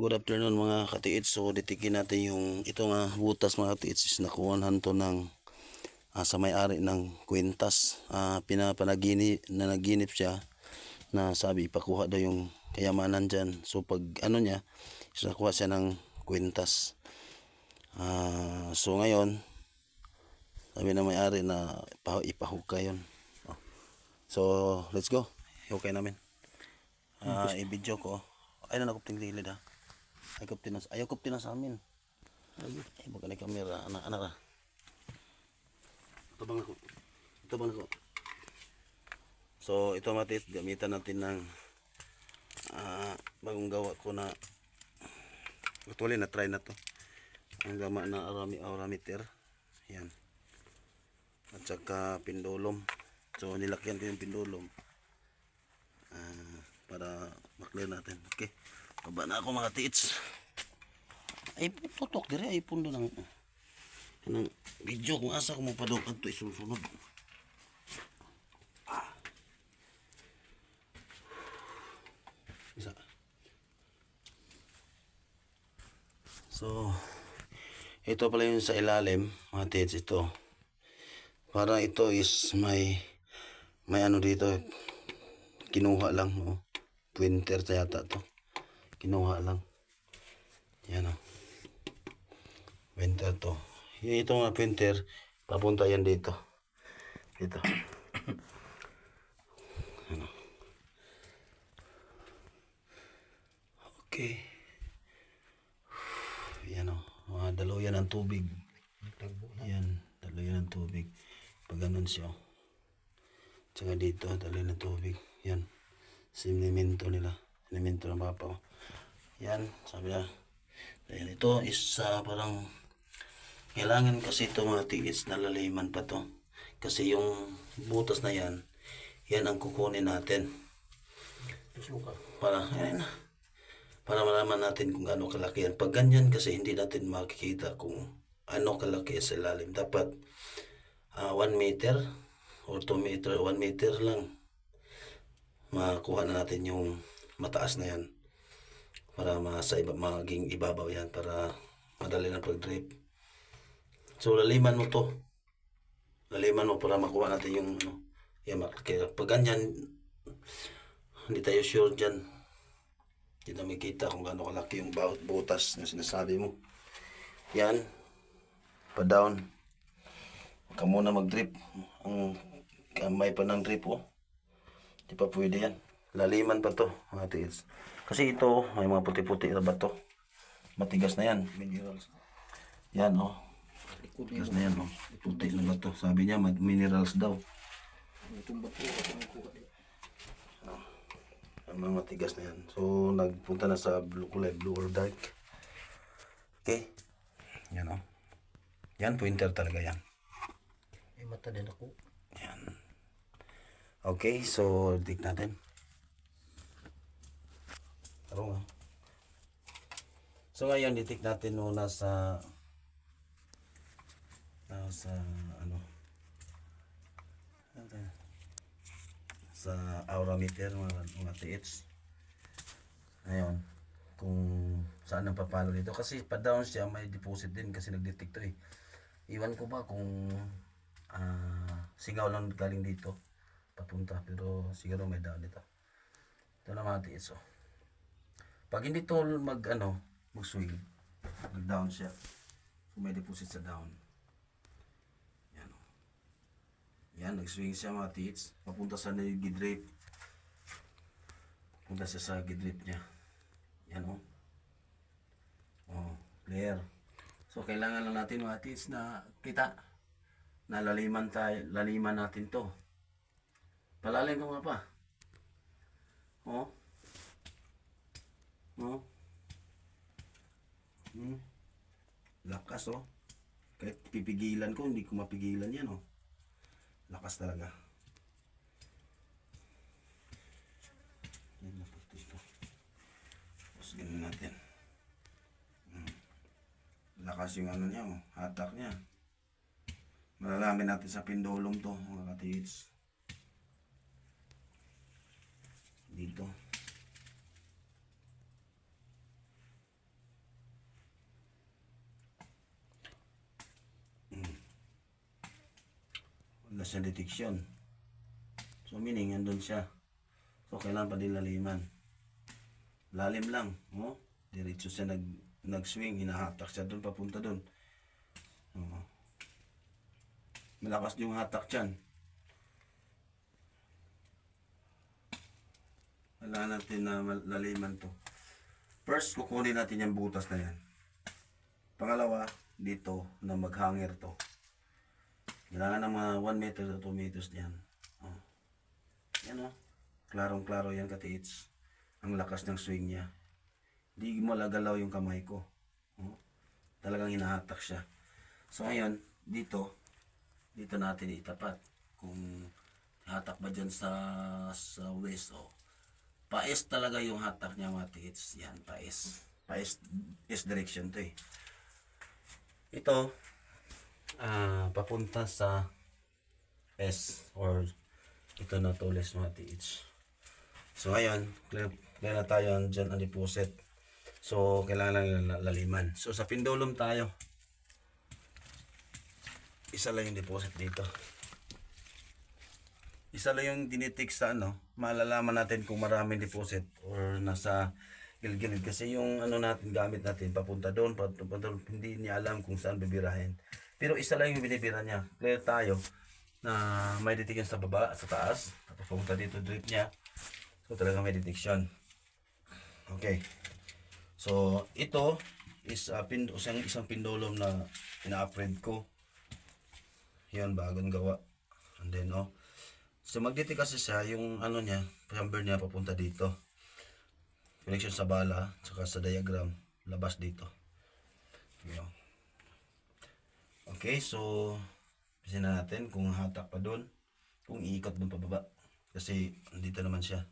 Good afternoon mga katiits. So ditikin natin yung ito nga butas mga katiits is nakuha to ng ah, sa may-ari ng kwintas. Ah, pinapanaginip na naginip siya na sabi ipakuha daw yung kayamanan dyan. So pag ano niya, is nakuha siya ng kwintas. Ah, so ngayon, sabi na may-ari na ipahu ipahukay yun. Oh. So let's go. Hukay namin. Ah, i-video ko. Ay na nakupting lilid ha. Ay kuptin na, ayaw kuptin na sa amin. Ay, baka na kamera, anak anak ra. Ito bang ako? Ito bang ako? So, ito matit, gamitan natin ng ah, bagong gawa ko na actually na try na to. Ang gama na arami aurameter. Yan. At saka pindulom. So, nilakyan ko yung pindulom. Ah, para maklear natin. Okay. Baba na ako mga tits. Ay, tutok dire ay pundo ng ng video kung asa ko mo padok adto isusunod. Ah. Isa. So, ito pala yung sa ilalim, mga tits, ito. Para ito is may may ano dito, kinuha lang, oh. Winter yata to. Kinuha lang. Yan o. Winter to. Yung ito nga winter, papunta yan dito. Dito. ano. Okay. Yan o. Mga daluyan ng tubig. Yan. Daluyan ng tubig. Pag ganun siya. oh. Tsaka dito, daluyan ng tubig. Yan. Sinimento nila. Sinimento ng papa ko. Yan, sabi na. Dahil ito is ah, parang kailangan kasi ito mga tiits na laliman pa to. Kasi yung butas na yan, yan ang kukunin natin. Para, yan, para malaman natin kung gaano kalaki yan. Pag ganyan kasi hindi natin makikita kung ano kalaki sa ilalim. Dapat 1 meter or 2 meter, 1 meter lang makuha na natin yung mataas na yan para masa iba, maging ibabaw yan para madali na pag-drip. So laliman mo to. Laliman mo para makuha natin yung ano, mak- kaya pag ganyan hindi tayo sure dyan. Hindi na makita kung gaano kalaki yung butas na sinasabi mo. Yan. Pa down. Huwag ka muna mag-drip. Ang kamay pa ng drip oh. Di pa pwede yan. Laliman pa to, mga tiils. Kasi ito, may mga puti-puti na bato. Matigas na yan. Minerals. Yan, oh. Matigas na yan, oh. Puti na bato. Sabi niya, minerals daw. Oh. Ang mga matigas na yan. So, nagpunta na sa blue kulay, blue or dark. Okay. Yan, oh. Yan, pointer talaga yan. May mata din ako. Yan. Okay, so dig natin. Taro nga. So ngayon, ditik natin muna sa sa ano sa aura meter mga, mga TH ngayon kung saan ang papalo dito kasi pa down siya may deposit din kasi nagdetect to eh iwan ko ba kung ah, singaw lang galing dito papunta pero siguro may down dito ito na mga TH oh. Pag hindi to mag ano mag swing mag down siya. So may deposit sa down. Yan oh. yan nag swing siya mga TH papunta sa nagidrip punta siya sa gidrip niya. Yan oh. Oh clear. So kailangan lang natin mga TH na kita na laliman tayo laliman natin to. Palalim ko nga pa. Oh oh Hmm. Lakas oh. Kahit pipigilan ko, hindi ko mapigilan yan oh. Lakas talaga. Yan na po ito. Tapos ganun natin. Hmm. Lakas yung ano niya oh. Hatak niya. Malalamin natin sa pindulong to mga katits. Dito. Wala siyang detection. So meaning, andun siya. So kailangan pa din laliman. Lalim lang, oh. Diretso siya nag nag-swing, hinahatak siya doon papunta doon. Oh. Malakas yung hatak dyan. Wala natin na laliman to. First, kukunin natin yung butas na yan. Pangalawa, dito na maghanger to. Kailangan ng mga 1 meter to 2 meters diyan. Oh. Yan oh. Klarong-klaro yan katiits. Ang lakas ng swing niya. Hindi mo lagalaw yung kamay ko. Oh. Talagang hinahatak siya. So ngayon, dito, dito natin itapat. Kung hatak ba dyan sa, sa waist o. Paes talaga yung hatak niya mga tiits. Yan, paes. Paes, is direction to eh. Ito, ah papunta sa S or ito na to less mga tiits. So ngayon, clear, clear na tayo dyan ang deposit. So, kailangan lang la- laliman. So, sa pindulom tayo. Isa lang yung deposit dito. Isa lang yung dinitik sa ano, malalaman natin kung maraming deposit or nasa gilid-gilid. Kasi yung ano natin, gamit natin, papunta doon, papunta doon, hindi niya alam kung saan bibirahin. Pero isa lang yung binibira niya. Clear tayo na may detection sa baba, sa taas. Tapos pumunta dito, drip niya. So talaga may detection. Okay. So, ito is uh, pin, isang, isang pindulom na ina-upgrade ko. Yan, bagong gawa. And then, oh. So, magdete kasi siya, yung ano niya, number niya papunta dito. Connection sa bala, saka sa diagram, labas dito. Yan. Okay, so, na natin kung hatak pa doon, kung iikot doon pababa. Kasi, dito naman siya.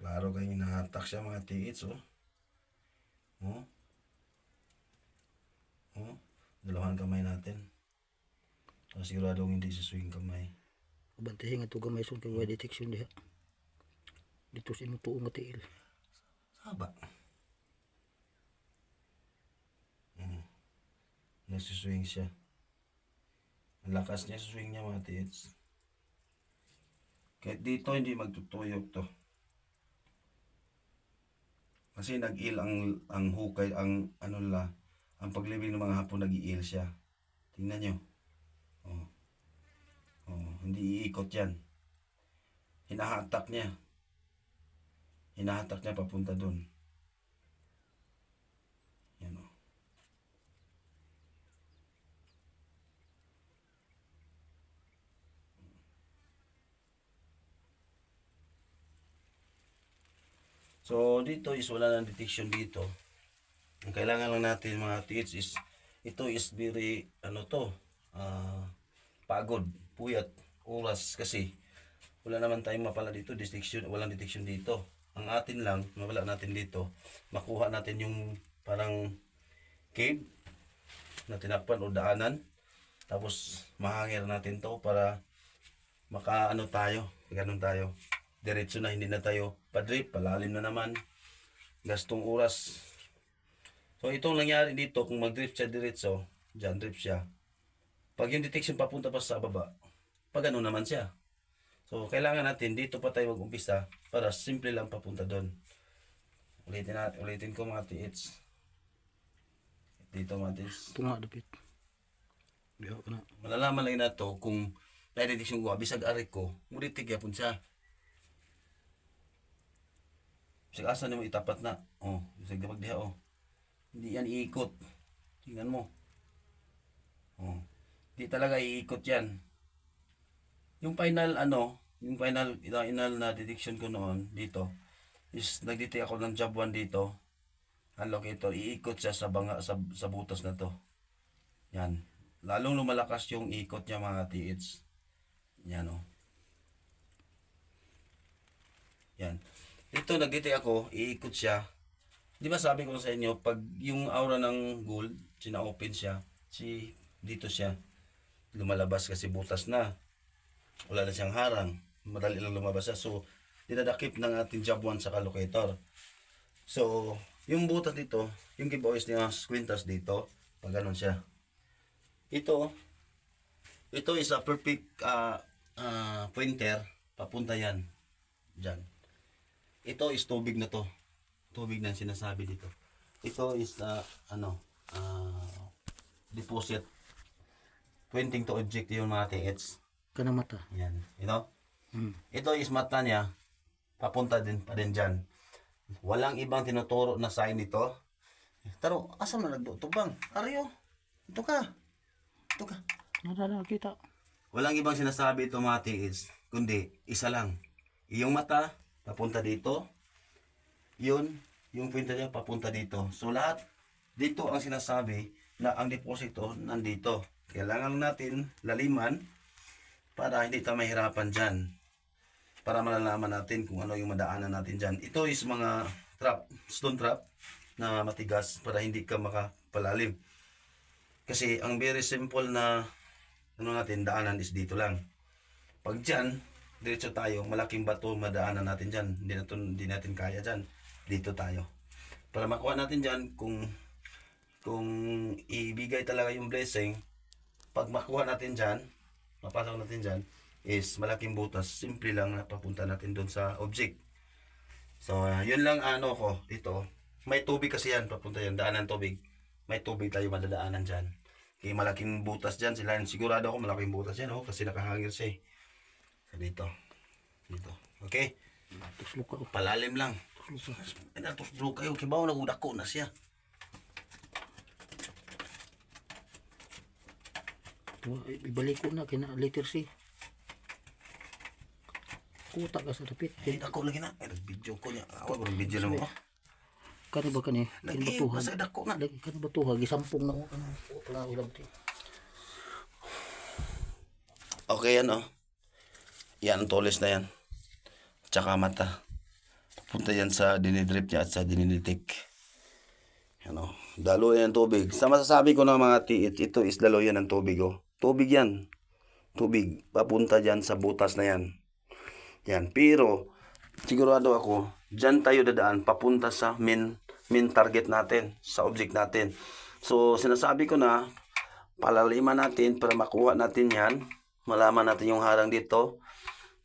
Klaro kayo hinahatak siya mga tiits, oh. Oh. Oh. Dalawan kamay natin. So, siguradong hindi sa swing kamay. Bantahin nga ito gamay son kay wala detection diha. Dito sa imong tuong nga tiil. Haba. Mm. Nagsiswing siya. Ang lakas niya sa swing niya mga tiits. Kahit dito hindi magtutuyok to. Kasi nag-il ang ang hukay ang ano la ang paglibing ng mga hapon nag-iil siya. Tingnan niyo. Oh. Oh, hindi iikot 'yan. Hinahatak niya. Hinahatak niya papunta doon. Yan o. So, dito is wala nang detection dito. Ang kailangan lang natin mga tiits is, ito is very, ano to, ah, pagod, puyat, oras kasi wala naman tayong mapala dito, detection, walang detection dito. Ang atin lang, mawala natin dito, makuha natin yung parang cave na tinakpan o daanan. Tapos mahangir natin to para makaano tayo, ganun tayo. Diretso na, hindi na tayo padrip, palalim na naman. Gastong oras. So itong nangyari dito, kung mag-drip siya diretso, dyan drip siya. Pag yung detection papunta pa sa baba, pag ano naman siya. So, kailangan natin dito pa tayo mag-umpisa para simple lang papunta doon. Ulitin natin, ulitin ko mga tiits. Dito mga tiits. Ito nga dapit. Malalaman lang na to kung na-detection ko, bisag arik ko, mulitig yapon siya. Bisag asa mo itapat na. Oh, bisag dapat diha oh. Hindi yan iikot. Tingnan mo. Oh. Hindi talaga iikot yan. Yung final ano, yung final, final na detection ko noon dito is nagdetect ako ng job 1 dito. Ang locator, iikot siya sa banga sa, sa butas na to. Yan. Lalong lumalakas yung ikot niya mga tiits. Yan o. Yan. Dito nagdetect ako, iikot siya. Di ba sabi ko sa inyo, pag yung aura ng gold, sina-open siya, si dito siya, lumalabas kasi butas na. Wala na siyang harang. Madali lang lumabas. So, dinadakip ng ating job 1 sa locator. So, yung butas dito, yung giveaways niya Quintas dito, pag ganun siya. Ito, ito is a perfect ah, ah, pointer, papunta yan. Diyan. Ito is tubig na to. Tubig na sinasabi dito. Ito is ah, ano, ah, deposit. Pointing to object yung mga TH. Kana mata. Yan. You know? Hmm. Ito is mata niya. Papunta din pa din dyan. Walang ibang tinuturo na sign dito. Taro, asa man nagtutubang? Aryo, ito ka. Ito ka. Nada na kita. Walang ibang sinasabi ito mga tiis, kundi isa lang. Iyong mata, papunta dito. Yun, yung pinta niya, papunta dito. So lahat, dito ang sinasabi na ang deposito nandito. Kailangan natin laliman para hindi tayo mahirapan dyan. Para malalaman natin kung ano yung madaanan natin dyan. Ito is mga trap, stone trap na matigas para hindi ka makapalalim. Kasi ang very simple na ano natin, daanan is dito lang. Pag dyan, diretso tayo, malaking bato madaanan natin dyan. Hindi, natin, hindi natin kaya dyan. Dito tayo. Para makuha natin dyan, kung kung ibigay talaga yung blessing, pag makuha natin dyan, mapasok natin dyan, is malaking butas. Simple lang na papunta natin doon sa object. So, ah, yun lang ano ko dito. May tubig kasi yan, papunta yan, daanan tubig. May tubig tayo madadaanan dyan. Kaya malaking butas dyan sila. Sigurado ako malaking butas yan, oh, kasi nakahangir siya eh. So, dito. Dito. Okay? Oh. Palalim lang. Ay, natuslo kayo. Kibaw, nagudako na siya. Ibalik ko na kina letter C. Kuta ka sa dapit. Eh, ako lagi na. Eh, nag-video ko niya. Ako, bang video na mo. Kani ba kani? Kani batuhan. basta dako na. Lagi kani batuhan gisampung na ko ano. Wala ulam ti. Okay, yan, oh. Yan, tulis na yan. Tsaka mata. Punta yan sa dinidrip niya at sa diniditik. Yan, oh. Dalo yan ng tubig. Sa masasabi ko ng mga tiit, ito is dalo yan ng tubig, oh. Tubig yan. Tubig. Papunta dyan sa butas na yan. Yan. Pero, sigurado ako, dyan tayo dadaan papunta sa main, main target natin, sa object natin. So, sinasabi ko na, palaliman natin para makuha natin yan. Malaman natin yung harang dito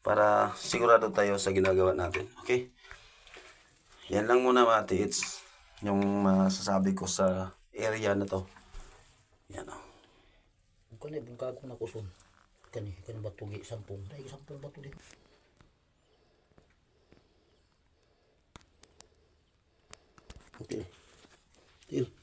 para sigurado tayo sa ginagawa natin. Okay? Yan lang muna mga tiits. Yung masasabi ko sa area na to. Yan o. Kani ko na kuson. Kani kani batu gi sampung. Dai sampung batu. Okay. Til.